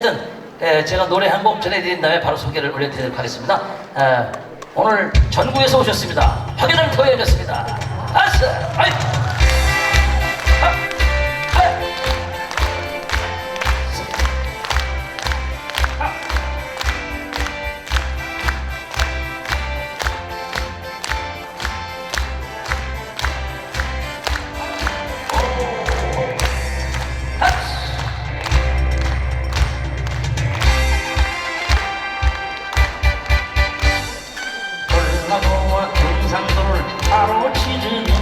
어쨌든 에, 제가 노래 한 곡 전해드린 다음에 바로 소개를 올려드리도록 하겠습니다. 에, 오늘 전국에서 오셨습니다. 박예정 토해졌습니다. 아싸! 아이! 경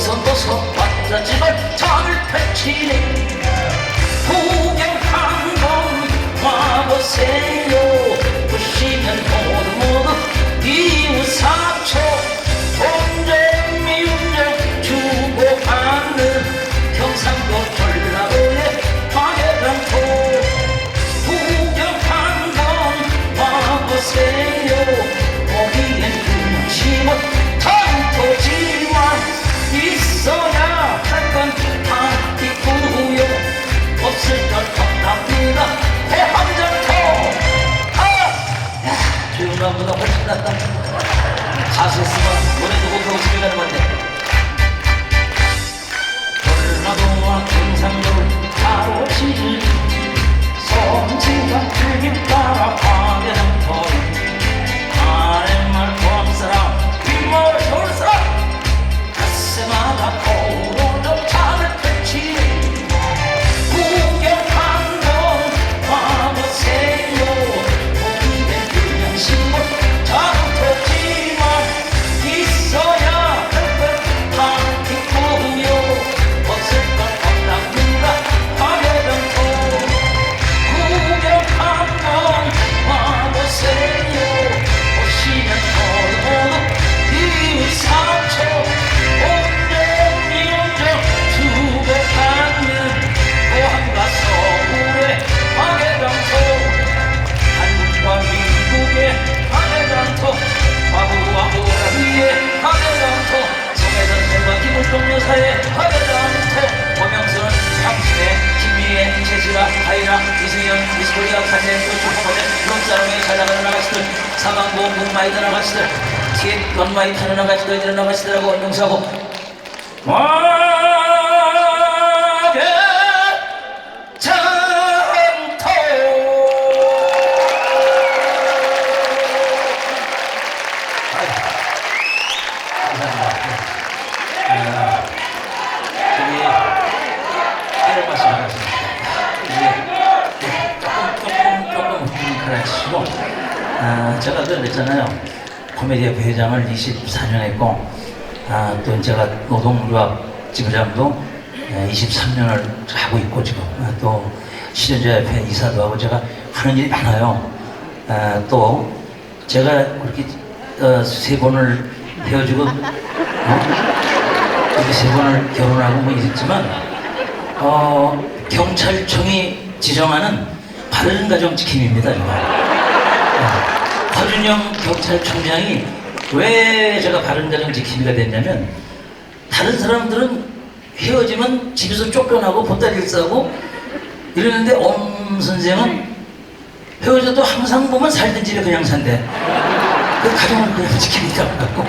오선도서 왔자지만 장을 펼치네 조용한보다 훨씬 낫다. 가수였으면 노래도 못하고 집에 가는 건데 전라도와 경상도 롱사람의 잘 나가는 아가씨들 사망보험금 많이 드는 아가씨들 티켓 건 많이 타는 이런 아가씨들하고. 운동사고 이런 그래시고 아, 제가 그랬잖아요. 코미디의 부회장을 24년 했고 아, 또 제가 노동유학 지부장도 23년을 하고 있고 지금 아, 또 실현자협회 이사도 하고 제가 하는 일이 많아요. 아, 또 제가 그렇게 어, 세 번을 헤어지고 어? 이렇게 세 번을 결혼하고 뭐 이랬지만 어, 경찰청이 지정하는 바른 가정 지킴입니다. 이거. 어, 허준영 경찰청장이 왜 제가 바른 가정 지킴이가 됐냐면 다른 사람들은 헤어지면 집에서 쫓겨나고 보따리를 싸고 이러는데 엄 선생은 헤어져도 항상 보면 살던 집에 그냥 산대. 그 가정을 그냥 지키니까 갖고